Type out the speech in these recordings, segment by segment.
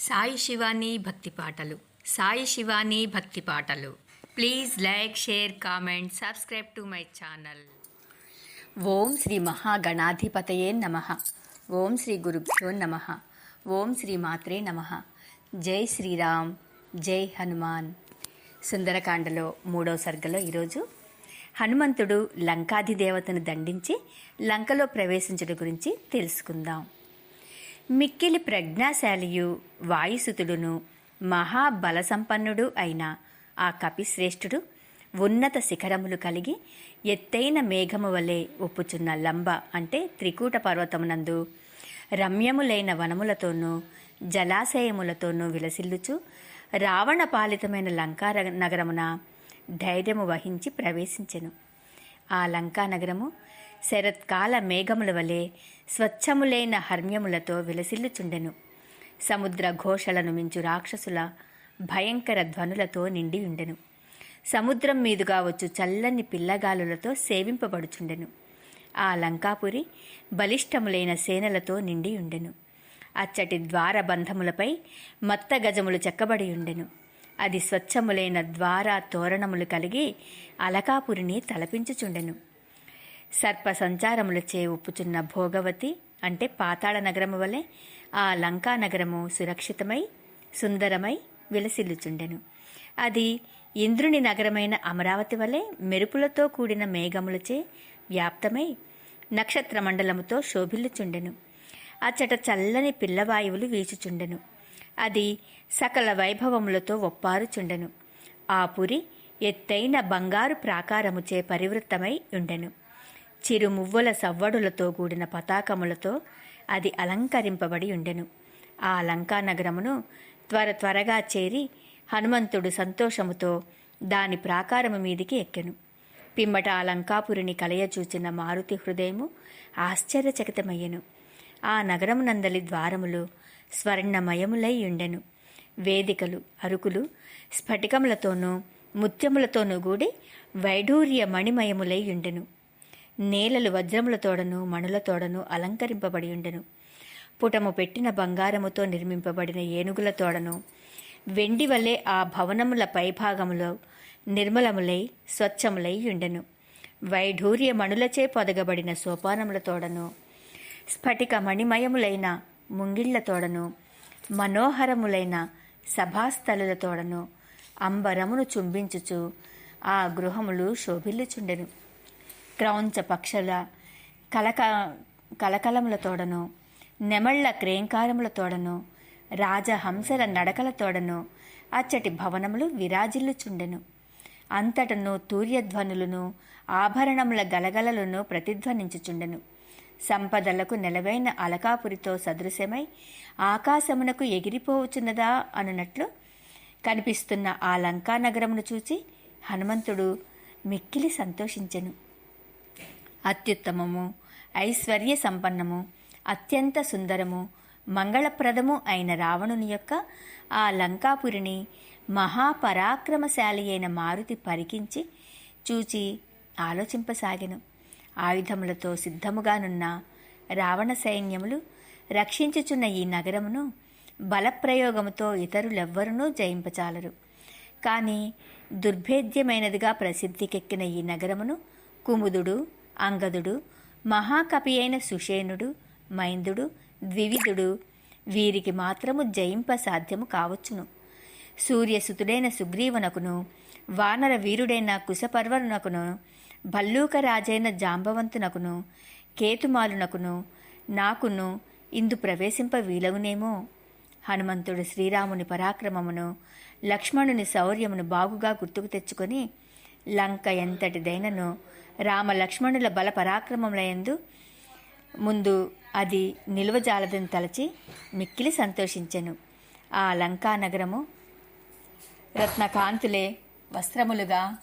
సాయి శివాని భక్తి పాటలు. సాయి శివాని భక్తి పాటలు. Please like share comment subscribe to my channel. Om Shri మహాగణాధిపతయే నమ. ఓం శ్రీ గురుభ్యో నమ. ఓం శ్రీ మాత్రే నమ. జై శ్రీరామ్. జై హనుమాన్. సుందరకాండలో మూడవ సర్గలో ఈరోజు హనుమంతుడు లంకాది దేవతను దండించి లంకలో ప్రవేశించడం గురించి తెలుసుకుందాం. మిక్కిలి ప్రజ్ఞాశాలియు వాయుసుతుడును మహాబలసంపన్నుడు అయిన ఆ కపిశ్రేష్ఠుడు ఉన్నత శిఖరములు కలిగి ఎత్తైన మేఘము వలె ఒప్పుచున్న లంబ అంటే త్రికూట పర్వతమునందు రమ్యములైన వనములతోనూ జలాశయములతోనూ విలసిల్లుచు రావణ పాలితమైన లంకా నగరమున ధైర్యము వహించి ప్రవేశించెను. ఆ లంకా నగరము శరత్కాల మేఘముల వలె స్వచ్ఛములైన హర్మ్యములతో విలసిల్లుచుండెను. సముద్ర ఘోషలను మించు రాక్షసుల భయంకర ధ్వనులతో నిండి ఉండెను సముద్రం మీదుగా వచ్చు చల్లని పిల్లగాలులతో సేవింపబడుచుండెను. ఆ లంకాపురి బలిష్టములైన సేనలతో నిండి ఉండెను అచ్చటి ద్వారబంధములపై మత్త గజములు చెక్కబడి ఉండెను అది స్వచ్ఛములైన ద్వార తోరణములు కలిగి అలకాపురిని తలపించుచుండెను. సర్ప సంచారములచే ఉప్పుచున్న భోగవతి అంటే పాతాళ నగరము వలె ఆ లంకా నగరము సురక్షితమై సుందరమై విలసిల్లుచుండెను. అది ఇంద్రుని నగరమైన అమరావతి వలె మెరుపులతో కూడిన మేఘములచే వ్యాప్తమై నక్షత్ర మండలముతో శోభిల్లుచుండెను. అచ్చట చల్లని పిల్లవాయువులు వీచుచుండెను. అది సకల వైభవములతో ఒప్పారుచుండెను. ఆ పురి ఎత్తైన బంగారు ప్రాకారముచే పరివృత్తమై ఉండెను. చిరుమువ్వల సవ్వడులతో కూడిన పతాకములతో అది అలంకరింపబడి ఉండెను. ఆ లంకా నగరమును త్వర త్వరగా చేరి హనుమంతుడు సంతోషముతో దాని ప్రాకారము మీదికి ఎక్కెను. పిమ్మట ఆ లంకాపురిని కలయచూచిన మారుతి హృదయము ఆశ్చర్యచకితమయ్యెను. ఆ నగరమునందలి ద్వారములు స్వర్ణమయములై ఉండెను. వేదికలు అరుకులు స్ఫటికములతోనూ ముత్యములతోనూ కూడి వైడూర్య మణిమయములై ఉండెను. నేలలు వజ్రములతోడను మణులతోడను అలంకరింపబడి ఉండెను. పుటము పెట్టిన బంగారముతో నిర్మింపబడిన ఏనుగులతోడను వెండి వలె ఆ భవనముల పైభాగములో నిర్మలములై స్వచ్ఛములై ఉండెను. వైఢూర్య మణులచే పొదగబడిన సోపానములతోడను స్ఫటిక మణిమయములైన ముంగిళ్ళతోడను మనోహరములైన సభాస్థలులతోడను అంబరమును చుంబించుచు ఆ గృహములు శోభిల్లుచుండెను. క్రౌంచ పక్షుల కలక కలకలముల తోడను నెమళ్ళ క్రేంకారములతోడను రాజహంసల నడకల తోడను అచ్చటి భవనములు విరాజిల్లుచుండెను. అంతటను తూర్యధ్వనులను ఆభరణముల గలగలలను ప్రతిధ్వనించుచుండెను. సంపదలకు నెలవైన అలకాపురితో సదృశ్యమై ఆకాశమునకు ఎగిరిపోవచ్చున్నదా అనున్నట్లు కనిపిస్తున్న ఆ లంకా నగరమును చూచి హనుమంతుడు మిక్కిలి సంతోషించెను. అత్యుత్తమము ఐశ్వర్య సంపన్నము అత్యంత సుందరము మంగళప్రదము అయిన రావణుని యొక్క ఆ లంకాపురిని మహాపరాక్రమశాలి అయిన మారుతి పరికించి చూచి ఆలోచింపసాగెను. ఆయుధములతో సిద్ధముగానున్న రావణ సైన్యములు రక్షించుచున్న ఈ నగరమును బలప్రయోగముతో ఇతరులెవ్వరునూ జయింపచాలరు. కానీ దుర్భేద్యమైనదిగా ప్రసిద్ధికెక్కిన ఈ నగరమును కుముదుడు అంగదుడు మహాకపి అయిన సుషేనుడు మైందుడు ద్వివిధుడు. వీరికి మాత్రము జయింప సాధ్యము కావచ్చును. సూర్యసుతుడైన సుగ్రీవనకును వానర వీరుడైన కుశపర్వరునకును భల్లూకరాజైన జాంబవంతునకును కేతుమాలునకును నాకును ఇందు ప్రవేశింప వీలవునేమో హనుమంతుడు శ్రీరాముని పరాక్రమమును లక్ష్మణుని శౌర్యమును బాగుగా గుర్తుకు తెచ్చుకొని లంక ఎంతటిదైనను రామలక్ష్మణుల బల పరాక్రమములయందు ముందు అది నిల్వజాలదని తలచి మిక్కిలి సంతోషించెను. ఆ లంకా నగరము రత్నకాంతులే వస్త్రములుగా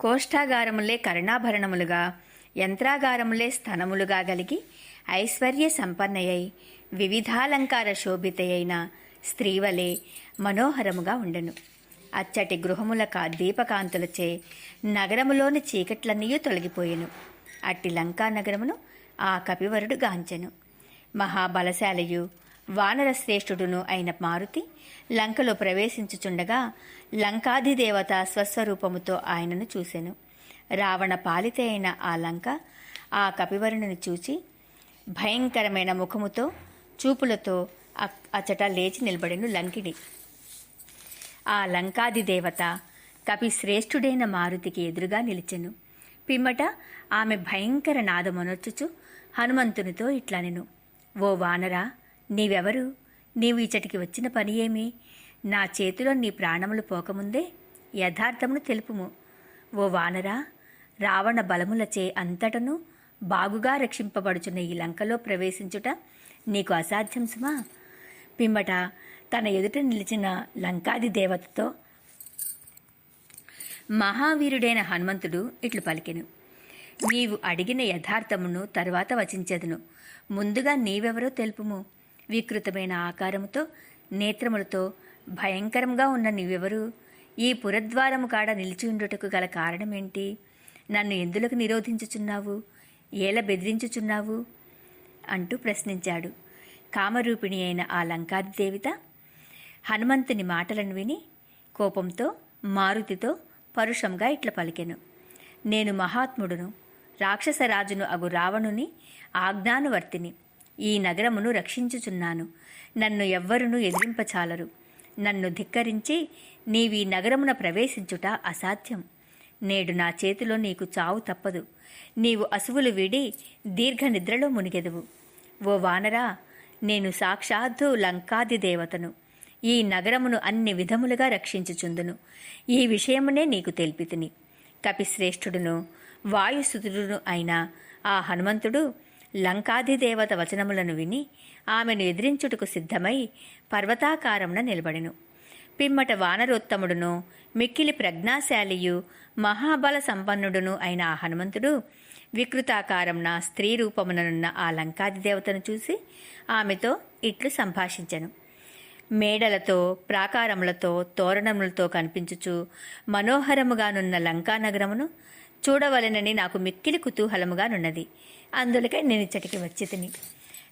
కోష్ఠాగారములే కరుణాభరణములుగా యంత్రాగారములే స్థనములుగా కలిగి ఐశ్వర్య సంపన్నయై వివిధాలంకార శోభితయైన స్త్రీవలే మనోహరముగా ఉండెను. అచ్చటి గృహములక దీపకాంతులచే నగరములోని చీకట్లన్నీ తొలగిపోయెను. అట్టి లంకా నగరమును ఆ కపివరుడు గాంచెను. మహాబలశాలయు వానర శ్రేష్ఠుడును అయిన మారుతి లంకలో ప్రవేశించుచుండగా లంకాధిదేవత స్వస్వరూపముతో ఆయనను చూసెను. రావణ పాలిత అయిన ఆ లంక ఆ కపివరుని చూచి భయంకరమైన ముఖముతో చూపులతో అచట లేచి నిలబడెను లంకిడి ఆ లంకాది దేవత కపిశ్రేష్ఠుడైన మారుతికి ఎదురుగా నిలిచెను. పిమ్మట ఆమె భయంకర నాదమొనొచ్చుచు హనుమంతునితో ఇట్లనెను ఓ వానరా నీవెవరు? నీవు ఇచ్చటికి వచ్చిన పని ఏమి? నా చేతిలో నీ ప్రాణములు పోకముందే యథార్థమును తెలుపుము. ఓ వానరా రావణ బలములచే అంతటను బాగుగా రక్షింపబడుచున్న ఈ లంకలో ప్రవేశించుట నీకు అసాధ్యం సుమా? పిమ్మట తన ఎదుట నిలిచిన లంకాది దేవతతో మహావీరుడైన హనుమంతుడు ఇట్లు పలికెను. నీవు అడిగిన యథార్థమును తరువాత వచించెదను. ముందుగా నీవెవరో తెలుపుము. వికృతమైన ఆకారముతో నేత్రములతో భయంకరంగా ఉన్న నీవెవరు? ఈ పురద్వారము కాడ నిలిచి ఉండుటకు గల కారణమేంటి? నన్ను ఎందులకు నిరోధించుచున్నావు? ఏల బెదిరించుచున్నావు? అంటూ ప్రశ్నించాడు. కామరూపిణి అయిన ఆ లంకాది దేవిత హనుమంతుని మాటలను విని కోపంతో మారుతితో పరుషంగా ఇట్ల పలికెను. నేను మహాత్ముడును రాక్షసరాజును అగు రావణుని ఆజ్ఞానువర్తిని ఈ నగరమును రక్షించుచున్నాను. నన్ను ఎవ్వరునూ ఎదిరింపచాలరు. నన్ను ధిక్కరించి నీవీ నగరమున ప్రవేశించుట అసాధ్యం. నేడు నా చేతిలో నీకు చావు తప్పదు. నీవు అసువులు వీడి దీర్ఘ నిద్రలో మునిగెదువు. ఓ వానరా నేను సాక్షాత్తు లంకాది దేవతను. ఈ నగరమును అన్ని విధములుగా రక్షించుచుందును. ఈ విషయమునే నీకు తెలిపితిని. కపిశ్రేష్ఠుడును వాయుసుతుడును అయిన ఆ హనుమంతుడు లంకాది దేవత వచనములను విని ఆమెను ఎదిరించుటకు సిద్ధమై పర్వతాకారమున నిలబడెను. పిమ్మట వానరోత్తముడును మిక్కిలి ప్రజ్ఞాశాలియు మహాబల సంపన్నుడును అయిన ఆ హనుమంతుడు వికృతాకారంన స్త్రీ రూపముననున్న ఆ లంకాది దేవతను చూసి ఆమెతో ఇట్లు సంభాషించెను. మేడలతో ప్రాకారములతో తోరణములతో కనిపించుచు మనోహరముగానున్న లంకానగరమును చూడవలెనని నాకు మిక్కిలి కుతూహలముగానున్నది అందులకై నేను ఇచ్చటికి వచ్చి తిని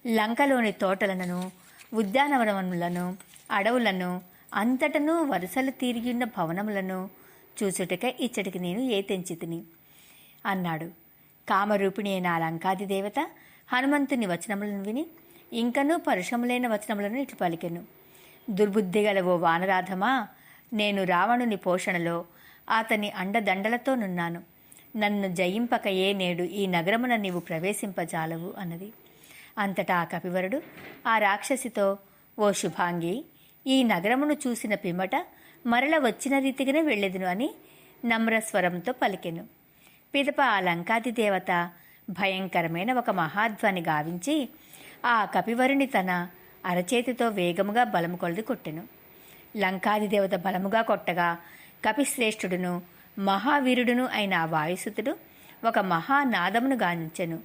లంకలోని తోటలను ఉద్యానవనములను అడవులను అంతటను వరుసలు తీరియున్న భవనములను చూచుటకై ఇచ్చటికి నేను ఏ తెంచి తిని అన్నాడు. కామరూపిణి అయిన ఆ లంకాది దేవత హనుమంతుని వచనములను విని ఇంకనూ పరుషములైన వచనములను ఇట్లు పలికెను. దుర్బుద్ధి గల ఓ వానరాధమా? నేను రావణుని పోషణలో అతని అండదండలతో నున్నాను. నన్ను జయింపకయే నేడు ఈ నగరమున నీవు ప్రవేశింపజాలవు అన్నది. అంతటా ఆ కపివరుడు ఆ రాక్షసితో ఓ శుభాంగి ఈ నగరమును చూసిన పిమ్మట మరల వచ్చిన రీతిగానే వెళ్ళెదును అని నమ్రస్వరంతో పలికెను. పిదప ఆ లంకాది దేవత భయంకరమైన ఒక మహాధ్వని గావించి ఆ కపివరుని తన అరచేతితో వేగముగా బలము కొలది కొట్టెను. లంకాది దేవత బలముగా కొట్టగా కపిశ్రేష్ఠుడును మహావీరుడును అయిన ఆ వాయుసుతుడు ఒక మహానాదమును గాంచెను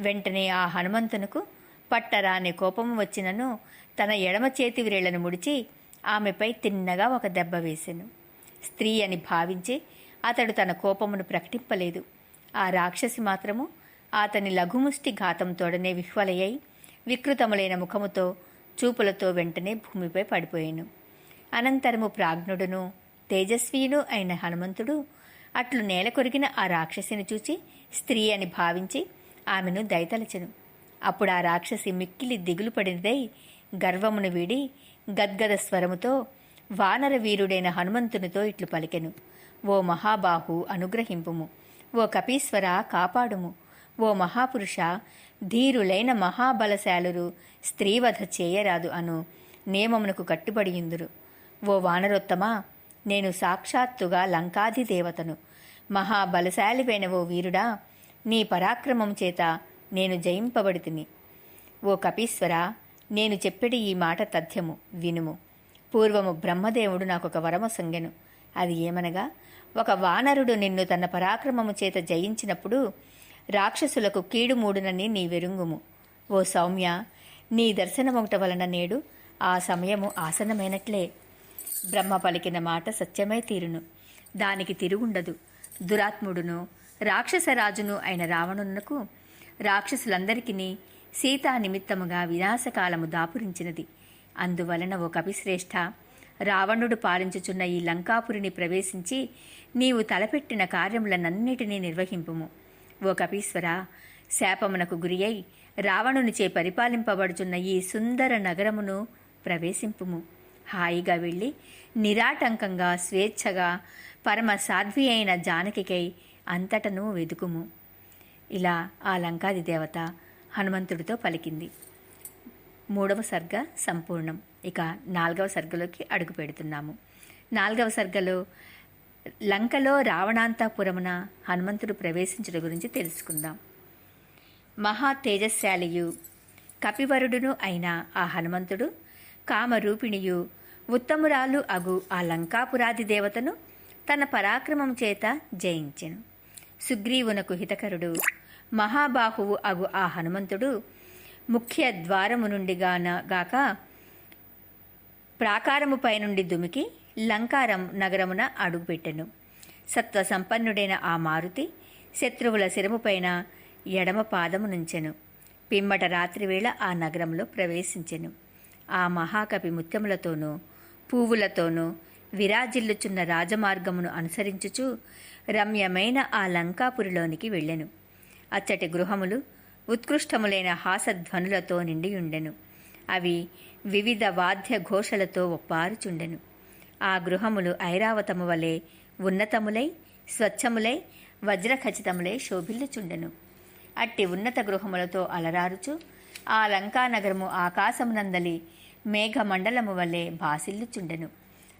వెంటనే ఆ హనుమంతునకు పట్టరాని కోపము వచ్చినను తన ఎడమ చేతి వ్రేళ్ళను ముడిచి ఆమెపై తిన్నగా ఒక దెబ్బ వేసెను. స్త్రీ అని భావించి అతడు తన కోపమును ప్రకటింపలేదు. ఆ రాక్షసి మాత్రము అతని లఘుముష్టి ఘాతంతోడనే విహ్వలయ్యై వికృతములైన ముఖముతో చూపులతో వెంటనే భూమిపై పడిపోయాను. అనంతరము ప్రాజ్ఞుడును తేజస్వీను అయిన హనుమంతుడు అట్లు నేల కొరిగిన ఆ రాక్షసిని చూచి స్త్రీ అని భావించి ఆమెను దయతలచెను. అప్పుడు ఆ రాక్షసి మిక్కిలి దిగులు పడినదై గర్వమును వీడి గద్గద స్వరముతో వానర వీరుడైన హనుమంతునితో ఇట్లు పలికెను. ఓ మహాబాహు అనుగ్రహింపుము. ఓ కపీశ్వర కాపాడుము. ఓ మహాపురుష ధీరులైన మహాబలశాలురు స్త్రీవధ చేయరాదు అను నియమమునకు కట్టుబడియుందురు. ఓ వానరోత్తమా నేను సాక్షాత్తుగా లంకాది దేవతను మహాబలశాలివైన ఓ వీరుడా నీ పరాక్రమం చేత నేను జయింపబడితిని. ఓ కపీశ్వర నేను చెప్పెడి ఈ మాట తథ్యము వినుము. పూర్వము బ్రహ్మదేవుడు నాకొక వరము సంగెను. అది ఏమనగా ఒక వానరుడు నిన్ను తన పరాక్రమము చేత జయించినప్పుడు రాక్షసులకు కీడు మూడునని నీ వెరుంగుము. ఓ సౌమ్య నీ దర్శనమొకట వలన నేడు ఆ సమయము ఆసనమైనట్లే బ్రహ్మ పలికిన మాట సత్యమై తీరును. దానికి తిరుగుండదు. దురాత్ముడును రాక్షసరాజును అయిన రావణునకు రాక్షసులందరికీ సీతా నిమిత్తముగా వినాశకాలము దాపురించినది. అందువలన ఓ కపిశ్రేష్ఠ రావణుడు పాలించుచున్న ఈ లంకాపురిని ప్రవేశించి నీవు తలపెట్టిన కార్యములనన్నిటినీ నిర్వహింపుము. ఓ కపీశ్వర శాపమునకు గురి అయి రావణునిచే పరిపాలింపబడుచున్న ఈ సుందర నగరమును ప్రవేశింపుము. హాయిగా వెళ్ళి నిరాటంకంగా స్వేచ్ఛగా పరమ సాధ్వి అయిన జానకికై అంతటను వెదుకుము. ఇలా ఆ లంకాది దేవత హనుమంతుడితో పలికింది. మూడవ సర్గ సంపూర్ణం. ఇక నాలుగవ సర్గలోకి అడుగు పెడుతున్నాము. నాలుగవ సర్గలో లంకలో రావణాంతపురమున హనుమంతుడు ప్రవేశించడం గురించి తెలుసుకుందాం. మహా తేజశాలియు కపివరుడును అయిన ఆ హనుమంతుడు కామరూపిణియు ఉత్తమురాలు అగు ఆ లంకాపురాది దేవతను తన పరాక్రమం చేత జయించెను. సుగ్రీవునకు హితకరుడు మహాబాహువు అగు ఆ హనుమంతుడు ముఖ్య ద్వారము నుండి గాన గాక ప్రాకారముపై నుండి దుమికి లంకారం నగరమున అడుగుపెట్టెను. సత్వ సంపన్నుడైన ఆ మారుతి శత్రువుల శిరముపైన ఎడమ పాదము నుంచెను. పిమ్మట రాత్రివేళ ఆ నగరంలో ప్రవేశించెను. ఆ మహాకవి ముత్యములతోనూ పువ్వులతోనూ విరాజిల్లుచున్న రాజమార్గమును అనుసరించుచు రమ్యమైన ఆ లంకాపురిలోనికి వెళ్ళెను. అచ్చటి గృహములు ఉత్కృష్టములైన హాసధ్వనులతో నిండియుండెను. అవి వివిధ వాద్య ఘోషలతో ఒప్పారుచుండెను. ఆ గృహములు ఐరావతము వలె ఉన్నతములై స్వచ్ఛములై వజ్రఖచితములై శోభిల్లుచుండెను. అట్టి ఉన్నత గృహములతో అలరారుచు ఆ లంకానగరము ఆకాశమునందలి మేఘమండలము వలె భాసిల్లుచుండెను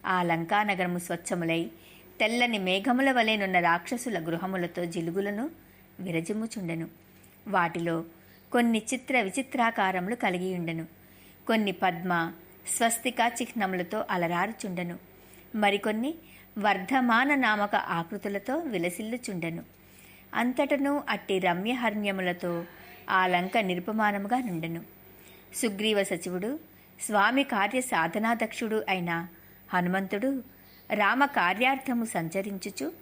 ఆ లంకానగరము స్వచ్ఛములై తెల్లని మేఘముల వలెనున్న రాక్షసుల గృహములతో జిలుగులను విరజిమ్ముచుండెను. వాటిలో కొన్ని చిత్ర విచిత్రాకారములు కలిగియుండెను. కొన్ని పద్మ స్వస్తిక చిహ్నములతో అలరారుచుండెను. మరికొన్ని వర్ధమాన నామక ఆకృతులతో విలసిల్లుచుండెను. అంతటను అట్టి రమ్యహర్మ్యములతో ఆ లంక నిరుపమానముగా నుండెను. సుగ్రీవ సచివుడు స్వామి కార్య సాధనాదక్షుడు అయిన హనుమంతుడు రామ కార్యార్థము సంచరించుచు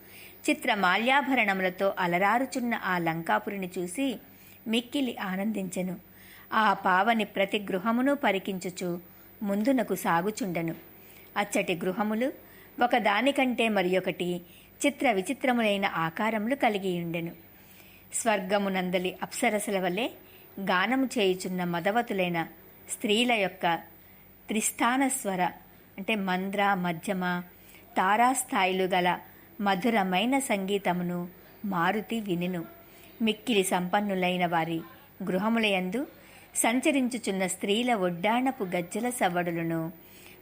చిత్ర మాల్యాభరణములతో అలరారుచున్న ఆ లంకాపురిని చూసి మిక్కిలి ఆనందించెను. ఆ పావని ప్రతి గృహమును పరికించుచు ముందునకు సాగుచుండెను. అచ్చటి గృహములు ఒకదానికంటే మరియొకటి చిత్ర విచిత్రములైన ఆకారములు కలిగి ఉండెను. స్వర్గమునందలి అప్సరసల వలె గానము చేయుచున్న మదవతులైన స్త్రీల యొక్క త్రిస్థాన స్వర అంటే మంద్ర మధ్యమ తారాస్థాయిలు గల మధురమైన సంగీతమును మారుతి వినెను. మిక్కిలి సంపన్నులైన వారి గృహములయందు సంచరించుచున్న స్త్రీల ఒడ్డాణపు గజ్జల సవ్వడులను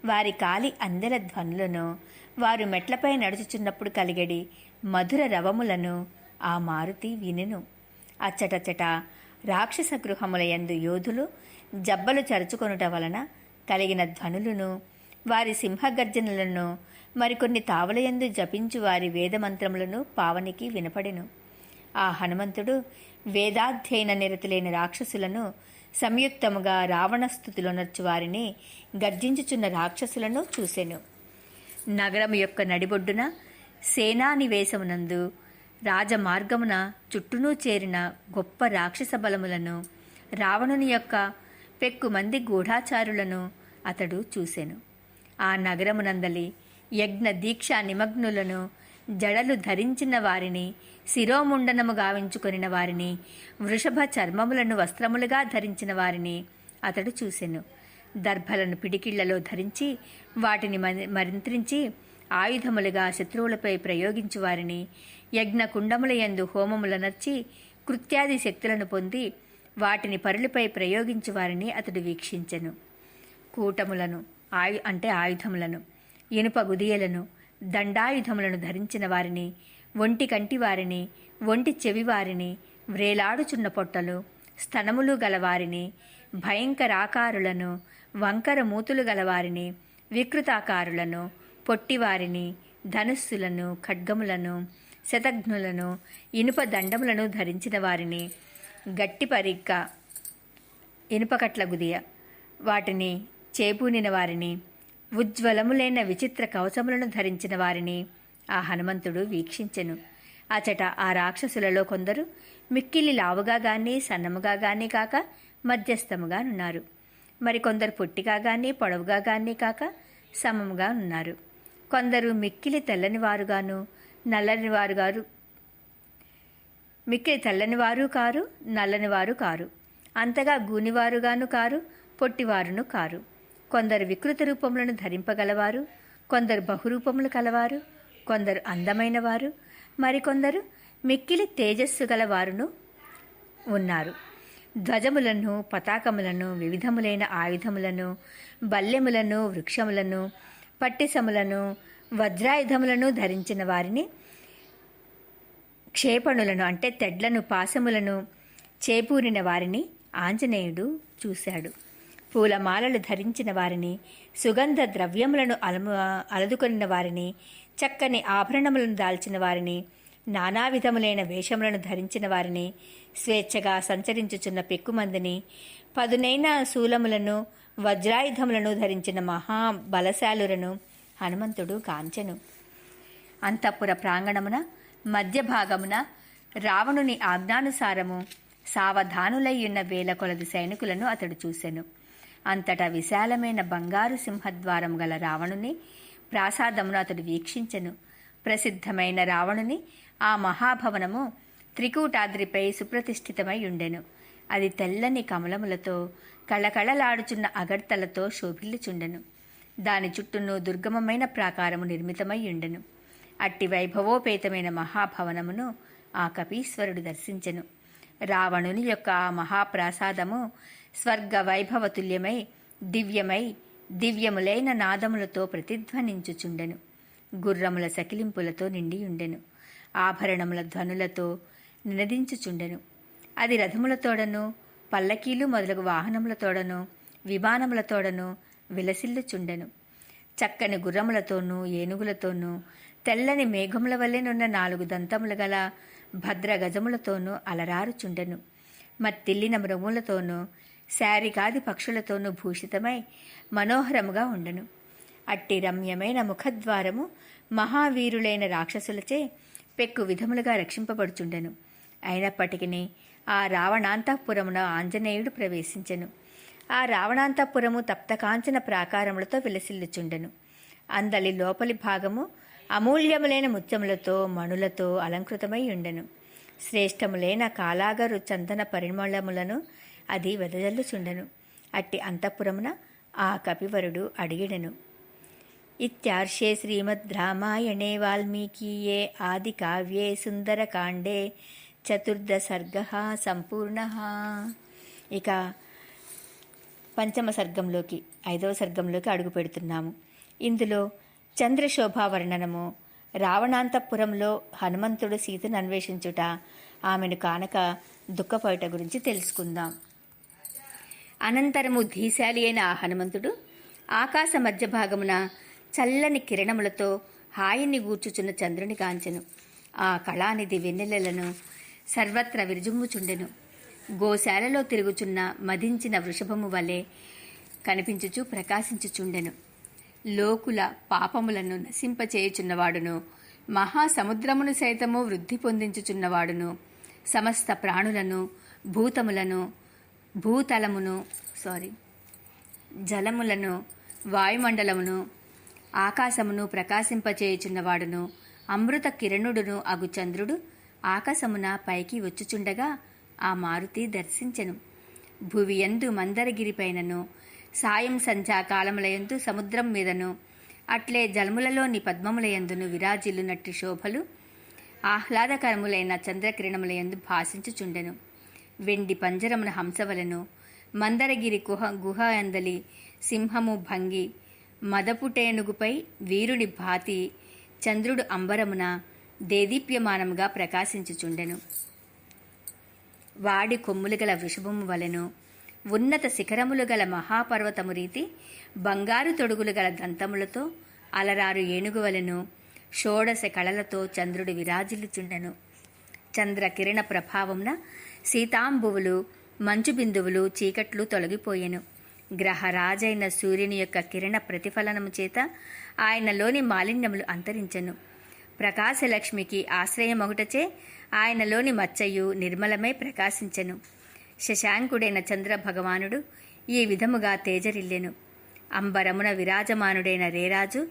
వారి కాలి అందెల ధ్వనులను వారు మెట్లపై నడుచుచున్నప్పుడు కలిగడి మధుర రవములను ఆ మారుతి వినెను. అచ్చటచ్చట రాక్షస గృహములయందు యోధులు జబ్బలు చరుచుకొనుట వలన కలిగిన ధ్వనులను వారి సింహగర్జనలను మరికొన్ని తావలయందు జపించు వారి వేదమంత్రములను పావనికి వినపడెను. ఆ హనుమంతుడు వేదాధ్యయన నిరతులైన రాక్షసులను సంయుక్తముగా రావణస్థుతిలోనొచ్చు వారిని గర్జించుచున్న రాక్షసులను చూసెను. నగరం యొక్క నడిబొడ్డున సేనానివేశమునందు రాజమార్గమున చుట్టూనూ చేరిన గొప్ప రాక్షస బలములను రావణుని యొక్క పెక్కుమంది గూఢాచారులను అతడు చూసెను. ఆ నగరమునందలి యజ్ఞ దీక్ష నిమగ్నులను జడలు ధరించిన వారిని శిరోముండనము గావించుకొనిన వారిని వృషభ చర్మములను వస్త్రములుగా ధరించిన వారిని అతడు చూసెను. దర్భలను పిడికిళ్ళలో ధరించి వాటిని మరింత్రించి ఆయుధములుగా శత్రువులపై ప్రయోగించు వారిని యజ్ఞ హోమములనర్చి కృత్యాది శక్తులను పొంది వాటిని పరులపై ప్రయోగించు వారిని అతడు వీక్షించెను. కూటములను ఆయు అంటే ఆయుధములను ఇనుప గుదియలను దండాయుధములను ధరించిన వారిని ఒంటి కంటి వారిని ఒంటి చెవివారిని వ్రేలాడుచున్న పొట్టలు స్తనములు గలవారిని భయంకరాకారులను వంకర మూతులు గలవారిని వికృతాకారులను పొట్టివారిని ధనుస్సులను ఖడ్గములను శతఘ్నులను ఇనుప దండములను ధరించిన వారిని గట్టి పరిక్క ఇనుపకట్ల గుదియ వాటిని చేపూనిన వారిని ఉజ్వలములైన విచిత్ర కవచములను ధరించిన వారిని ఆ హనుమంతుడు వీక్షించెను. అచట ఆ రాక్షసులలో కొందరు మిక్కిలి లావుగా గాని సన్నముగా గాని కాక మధ్యస్థముగానున్నారు. మరికొందరు పొట్టిగా కానీ పొడవుగా కానీ కాక సమముగా ఉన్నారు కొందరు మిక్కిలి తెల్లని వారుగాను నల్లని వారుగారు మిక్కిలి తెల్లని వారు కారు నల్లని వారు కారు. అంతగా గూనివారుగాను కారు పొట్టివారును కారు. కొందరు వికృత రూపములను ధరింపగలవారు కొందరు బహురూపములు కలవారు కొందరు అందమైన వారు మరికొందరు మిక్కిలి తేజస్సు గలవారును ఉన్నారు. ధ్వజములను పతాకములను వివిధములైన ఆయుధములను బల్లెములను వృక్షములను పట్టిసములను వజ్రాయుధములను ధరించిన వారిని క్షేపణులను అంటే తెడ్లను పాసములను చేపూరిన వారిని ఆంజనేయుడు చూశాడు. పూలమాలలు ధరించిన వారిని సుగంధ ద్రవ్యములను అలము అలదుకొనిన వారిని చక్కని ఆభరణములను దాల్చిన వారిని నానా విధములైన వేషములను ధరించిన వారిని స్వేచ్ఛగా సంచరించుచున్న పెక్కుమందిని పదునైన శూలములను వజ్రాయుధములను ధరించిన మహా బలశాలులను హనుమంతుడు కాంచెను. అంతఃపుర ప్రాంగణమున మధ్య భాగమున రావణుని ఆజ్ఞానుసారము సావధానులయ్యున్న వేల కొలది సైనికులను అతడు చూసెను. అంతటా విశాలమైన బంగారు సింహద్వారం గల రావణుని ప్రాసాదమును అతడు వీక్షించెను. ప్రసిద్ధమైన రావణుని ఆ మహాభవనము త్రికూటాద్రిపై సుప్రతిష్ఠితమై ఉండెను అది తెల్లని కమలములతో కళకళలాడుచున్న అగడ్తలతో శోభిల్లుచుండెను. దాని చుట్టూను దుర్గమమైన ప్రాకారము నిర్మితమై ఉండెను అట్టి వైభవోపేతమైన మహాభవనమును ఆ కపీశ్వరుడు దర్శించెను. రావణుని యొక్క ఆ మహాప్రాసాదము స్వర్గ వైభవతుల్యమై దివ్యమై దివ్యములైన నాదములతో ప్రతిధ్వనించుచుండెను. గుర్రముల సకిలింపులతో నిండియుండెను. ఆభరణముల ధ్వనులతో నినదించుచుండెను. అది రథములతోడను పల్లకీలు మొదలగు వాహనములతోడను విమానములతోడను విలసిల్లుచుండెను. చక్కని గుర్రములతోనూ ఏనుగులతోనూ తెల్లని మేఘముల వల్లెనున్న నాలుగు దంతములు గల భద్ర గజములతోనూ అలరారుచుండెను. మత్తిల్లిన మృగములతోనూ శారిగాది పక్షులతోనూ భూషితమై మనోహరముగా ఉండను. అట్టి రమ్యమైన ముఖద్వారము మహావీరులైన రాక్షసులచే పెక్కు విధములుగా రక్షింపబడుచుండెను. అయినప్పటికీ ఆ రావణాంతఃపురమున ఆంజనేయుడు ప్రవేశించెను. ఆ రావణాంతఃపురము తప్తకాంచన ప్రాకారములతో విలసిల్లుచుండెను. అందలి లోపలి భాగము అమూల్యములైన ముత్యములతో మణులతో అలంకృతమై ఉండెను. శ్రేష్టములైన కాలాగరు చందన పరిమళములను అది వెదజల్లుచుండెను. అట్టి అంతఃపురమున ఆ కపివరుడు అడిగిడెను. ఇత్యార్షే శ్రీమద్ రామాయణే వాల్మీకీయే ఆది కావ్యే సుందరకాండే చతుర్థ సర్గ సంపూర్ణ. ఇక పంచమ సర్గంలోకి ఐదవ సర్గంలోకి అడుగు పెడుతున్నాము. ఇందులో చంద్రశోభా వర్ణనము రావణాంతపురంలో హనుమంతుడు సీతను అన్వేషించుట ఆమెను కానక దుఃఖపడట గురించి తెలుసుకుందాం. అనంతరము ధీశాలి అయిన ఆ హనుమంతుడు ఆకాశ మధ్య భాగమున చల్లని కిరణములతో హాయిని గూర్చుచున్న చంద్రుని కాంచెను. ఆ కళానిధి వెన్నెలలను సర్వత్ర విరుజుమ్ముచుండెను. గోశాలలో తిరుగుచున్న మదించిన వృషభము వలె కనిపించుచు ప్రకాశించుచుండెను. లోకుల పాపములను నశింపచేయుచున్నవాడును. మహాసముద్రమును సైతము వృద్ధి పొందించుచున్నవాడును. సమస్త ప్రాణులను భూతములను భూతలమును సారీ జలములను వాయుమండలమును ఆకాశమును ప్రకాశింపచేయుచున్నవాడును. అమృత కిరణుడును అగు చంద్రుడు ఆకాశమున పైకి వచ్చుచుండగా ఆ మారుతి దర్శించెను. భువియందు మందరగిరిపైనను సాయం సంధ్యాకాలములయందు సముద్రం మీదను అట్లే జలములలోని పద్మములయందును విరాజిల్లునట్టి శోభలు ఆహ్లాదకరములైన చంద్రకిరణములయందు భాషించుచుండెను. వెండి పంజరమున హంసవలను మందరగిరి గుహ గుహ అందలి సింహము భంగి మదపుటేనుగుపై వీరుని భాతి చంద్రుడు అంబరమున దేదీప్యమానముగా ప్రకాశించుచుండెను. వాడి కొమ్ములు గల విషభము వలెను ఉన్నత శిఖరములు గల మహాపర్వతము రీతి బంగారు తొడుగులు గల దంతములతో అలరారు ఏనుగు వలెను షోడశ కళలతో చంద్రుడు విరాజిల్లుచుండెను. చంద్ర కిరణ ప్రభావమున సీతాంబువులు మంచు బిందువులు చీకట్లు తొలగిపోయెను. గ్రహరాజైన సూర్యుని యొక్క కిరణ ప్రతిఫలనము చేత ఆయనలోని మాలిన్యములు అంతరించెను. ప్రకాశలక్ష్మికి ఆశ్రయమొకటచే ఆయనలోని మచ్చయు నిర్మలమై ప్రకాశించెను. శశాంకుడైన చంద్ర భగవానుడు ఈ విధముగా తేజరిల్లెను. అంబరమున విరాజమానుడైన రేరాజు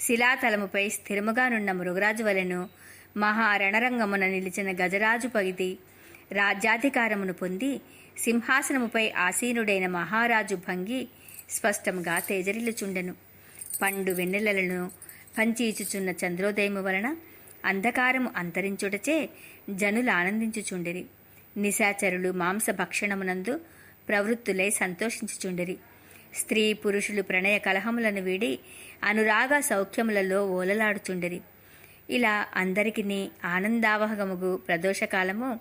శిలాతలముపై స్థిరముగానున్న మృగరాజు వలెను మహారణరంగమున నిలిచిన గజరాజు పగిది రాజ్యాధికారమును పొంది సింహాసనముపై ఆసీనుడైన మహారాజు భంగి స్పష్టంగా తేజరిల్లుచుండెను. పండు వెన్నెలలను పంచీచుచున్న చంద్రోదయము వలన అంధకారము అంతరించుటచే జనులు ఆనందించుచుండిరి. నిశాచరులు మాంస భక్షణమునందు ప్రవృత్తులై సంతోషించుచుండిరి. స్త్రీ పురుషులు ప్రణయ కలహములను వీడి అనురాగ సౌఖ్యములలో ఓలలాడుచుండిరి. ఇలా అందరికీ ఆనందావహగముగు ప్రదోషకాలము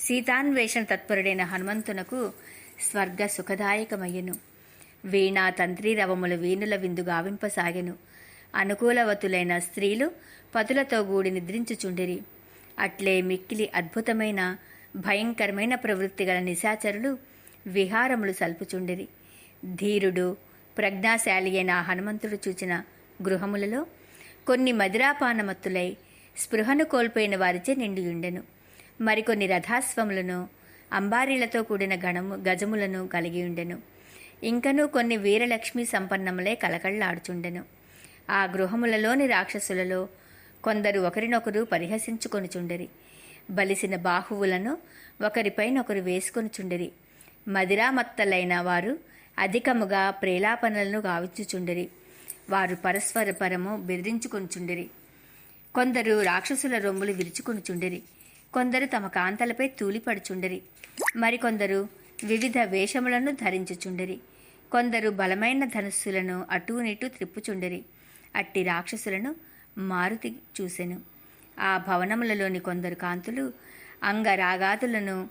సీతాన్వేషణ తత్పరుడైన హనుమంతునకు స్వర్గ సుఖదాయకమయ్యను వీణా తంత్రి రవముల వీణుల విందు గావింపసాగెను. అనుకూలవతులైన స్త్రీలు పతులతో గూడి నిద్రించుచుండిరి. అట్లే మిక్కిలి అద్భుతమైన భయంకరమైన ప్రవృత్తి గల నిశాచరులు విహారములు సల్పుచుండిరి. ధీరుడు ప్రజ్ఞాశాలి అయిన హనుమంతుడు చూచిన గృహములలో కొన్ని మదిరాపానమత్తులై స్పృహను కోల్పోయిన వారిచే నిండియుండెను. మరికొన్ని రథాశ్వములను అంబారీలతో కూడిన గణము గజములను కలిగి ఉండెను. ఇంకనూ కొన్ని వీరలక్ష్మి సంపన్నములే కలకళ్ళాడుచుండెను ఆ గృహములలోని రాక్షసులలో కొందరు ఒకరినొకరు పరిహసించుకొనుచుండిరి. బలిసిన బాహువులను ఒకరిపైనొకరు వేసుకొనుచుండిరి. మదిరామత్తలైన వారు అధికముగా ప్రేలాపనలను గావించుచుండిరి. వారు పరస్పర పరము బెదిరించుకొనుచుండిరి కొందరు రాక్షసుల రొమ్ములు విరుచుకొనుచుండిరి. కొందరు తమ కాంతలపై తూలిపడుచుండరి. మరికొందరు వివిధ వేషములను ధరించుచుండరి. కొందరు బలమైన ధనుస్సులను అటూనిటూ త్రిప్పుచుండరి. అట్టి రాక్షసులను మారుతి చూసెను. ఆ భవనములలోని కొందరు కాంతులు అంగరాగాతులను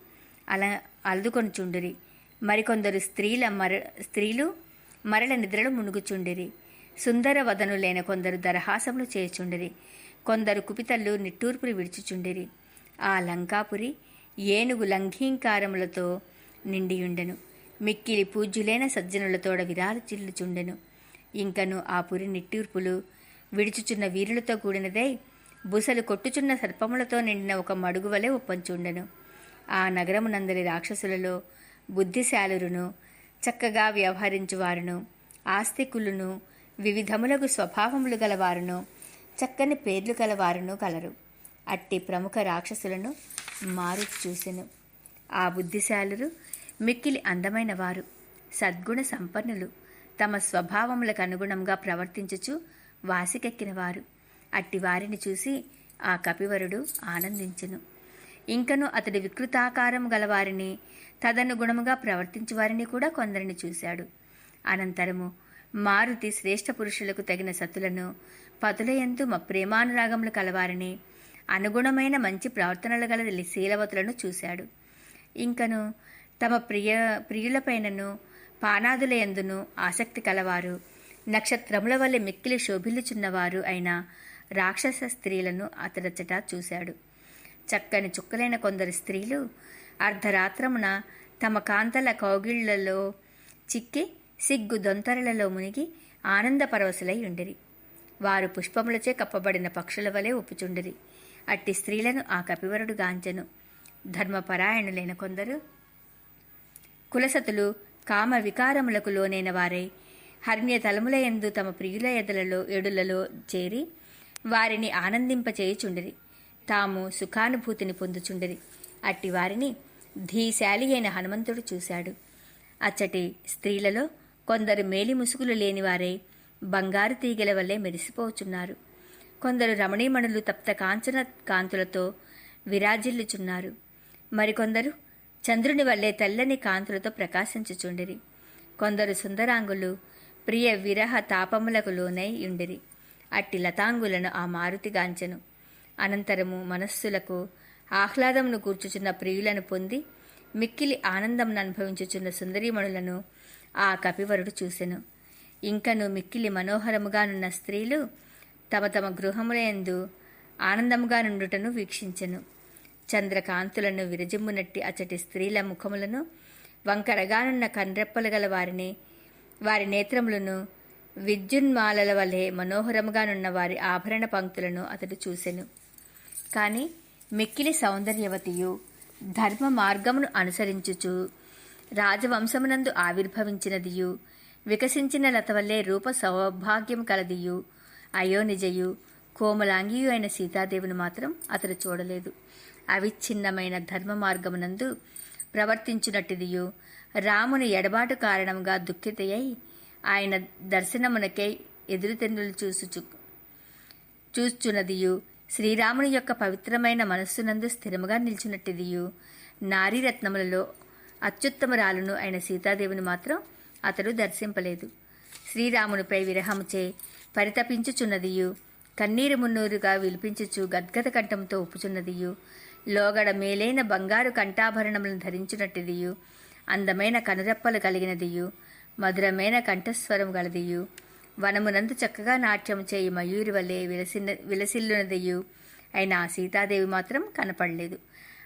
అల అల్దుకొనుచుండిరి. మరికొందరు స్త్రీల మర స్త్రీలు మరల నిద్రలు మునుగుచుండిరి. సుందర వదనులైన కొందరు దరహాసములు చేయుచుండిరి. కొందరు కుపితల్లు నిట్టూర్పులు విడుచుచుండిరి. ఆ లంకాపురి ఏనుగు లంఘీంకారములతో నిండియుండెను. మిక్కిలి పూజ్యులైన సజ్జనులతోడ విరాచిల్లుచుండెను ఇంకను ఆ పురి నిట్టూర్పులు విడుచుచున్న వీరులతో కూడినదై బుసలు కొట్టుచున్న సర్పములతో నిండిన ఒక మడుగు వలె ఒప్పంచుండెను. ఆ నగరమునందరి రాక్షసులలో బుద్ధిశాలురును చక్కగా వ్యవహరించువారును ఆస్తికులను వివిధములకు స్వభావములు గలవారును చక్కని పేర్లు గలవారును కలరు. అట్టి ప్రముఖ రాక్షసులను మారు చూసెను. ఆ బుద్ధిశాలురు మిక్కిలి అందమైన వారు సద్గుణ సంపన్నులు తమ స్వభావములకు అనుగుణంగా ప్రవర్తించుచు వాసికెక్కిన వారు. అట్టి వారిని చూసి ఆ కపివరుడు ఆనందించెను. ఇంకను అతడి వికృతాకారం గలవారిని తదనుగుణముగా ప్రవర్తించువారిని కూడా కొందరిని చూశాడు. అనంతరము మారుతి శ్రేష్ఠ పురుషులకు తగిన సతులను పతులయందు మా ప్రేమానురాగములు కలవారిని అనుగుణమైన మంచి ప్రవర్తనలు గల శీలవతులను చూశాడు. ఇంకను తమ ప్రియ ప్రియులపైనను పానాదులయందును ఆసక్తి కలవారు. నక్షత్రముల వల్ల మిక్కిలి శోభిల్లుచున్నవారు అయిన రాక్షస స్త్రీలను అతడచ్చట చూశాడు. చక్కని చుక్కలైన కొందరు స్త్రీలు అర్ధరాత్రమున తమ కాంతల కౌగిళ్ళలో చిక్కి సిగ్గు దొంతరలలో మునిగి ఆనంద పరవశులై ఉండిరి. వారు పుష్పములచే కప్పబడిన పక్షుల వలె ఒప్పుచుండిరి. అట్టి స్త్రీలను ఆ కపివరుడు గాంచెను. ధర్మపరాయణులైన కొందరు కులసతులు కామ వికారములకు లోనైన వారై. హర్మ్య తలములయందు తమ ప్రియుల ఎదలలో ఎడులలో చేరి వారిని ఆనందింపచేయుచుండిరి. తాము సుఖానుభూతిని పొందుచుండిరి. అట్టి వారిని ధీశాలి అయిన హనుమంతుడు చూశాడు. అచ్చటి స్త్రీలలో కొందరు మేలి ముసుగులు లేనివారై బంగారు తీగల వల్లే మెరిసిపోచున్నారు. కొందరు రమణీమణులు తప్త కాంచన కాంతులతో విరాజిల్లుచున్నారు. మరికొందరు చంద్రుని వల్లే తెల్లని కాంతులతో ప్రకాశించుచుండిరి. కొందరు సుందరాంగులు ప్రియ విరహ తాపములకు లోనై ఉండిరి అట్టి లతాంగులను ఆ మారుతిగాంచెను అనంతరము మనస్సులకు ఆహ్లాదమును కూర్చుచున్న ప్రియులను పొంది మిక్కిలి ఆనందమును అనుభవించుచున్న సుందరీమణులను ఆ కపివరుడు చూసెను. ఇంకను మిక్కిలి మనోహరముగానున్న స్త్రీలు తమ తమ గృహములందు ఆనందముగా నుండుటను వీక్షించెను. చంద్రకాంతులను విరజిమ్మునట్టి అచ్చటి స్త్రీల ముఖములను వంకరగానున్న కండ్రెప్పలు గల వారిని వారి నేత్రములను విద్యున్మాలల వలె మనోహరముగానున్న వారి ఆభరణ పంక్తులను అతడు చూసెను. కాని మిక్కిలి సౌందర్యవతియు ధర్మ మార్గమును అనుసరించుచు రాజవంశమునందు ఆవిర్భవించినదియు వికసించిన లత వల్లే రూప సౌభాగ్యం కలదియు అయోనిజయు కోమలాంగియు అయిన సీతాదేవిని మాత్రం అతడు చూడలేదు. అవిచ్ఛిన్నమైన ధర్మ మార్గమునందు ప్రవర్తించునట్టిదియు. రాముని ఎడబాటు కారణంగా దుఃఖితయ్యి ఆయన దర్శనమునకై ఎదురుతెన్నులు చూసుచు చూచునదియు శ్రీరాముని యొక్క పవిత్రమైన మనస్సునందు స్థిరముగా నిల్చున్నట్టిదియు నారీరత్నములలో అత్యుత్తమరాలును అయిన సీతాదేవిని మాత్రం అతడు దర్శింపలేదు. శ్రీరామునిపై విరహముచే పరితపించుచున్నదియు. కన్నీరు మున్నూరుగా విలిపించుచు గద్గద కంఠంతో ఉప్పుచున్నదియు లోగడ మేలైన బంగారు కంఠాభరణములను ధరించినట్టుదియు. అందమైన కనురెప్పలు కలిగినదియు. మధురమైన కంఠస్వరం గలదియు. వనమునందు చక్కగా నాట్యం చేయి మయూరి వలె విలసిన్న విలసిల్లునదియు. అయిన ఆ సీతాదేవి మాత్రం కనపడలేదు.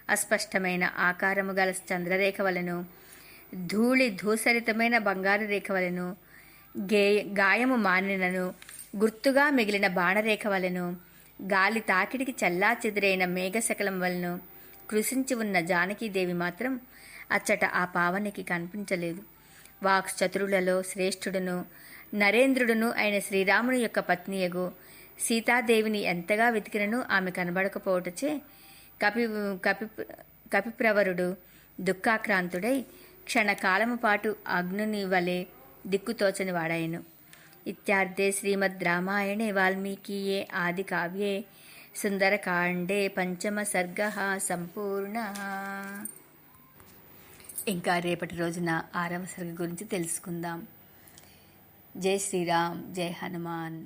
అస్పష్టమైన ఆకారము గల చంద్రరేఖ వలను ధూళి ధూసరితమైన బంగారు రేఖ వలను గే గాయము మానినను గుర్తుగా మిగిలిన బాణరేఖ వలను గాలి తాకిడికి చల్లా చెదిరైన మేఘశకలం వలను కృషించి ఉన్న జానకీదేవి మాత్రం అచ్చట ఆ పావనికి కనిపించలేదు. వాక్ చతురులలో శ్రేష్ఠుడును నరేంద్రుడును అయిన శ్రీరాముని యొక్క పత్నియగు సీతాదేవిని ఎంతగా వెతికినను ఆమె కనబడకపోవటచే కపి కపి కపిప్రవరుడు దుఃఖాక్రాంతుడై క్షణకాలము పాటు అగ్నుని వలె దిక్కుతోచని వాడాయను ఇత్యార్థే శ్రీమద్ రామాయణే వాల్మీకియే ఆది కావ్యే సుందరకాండే పంచమ సర్గ సంపూర్ణ ఇంకా రేపటి రోజున ఆరవ సర్గ గురించి తెలుసుకుందాం. జై శ్రీరామ్ జై హనుమాన్.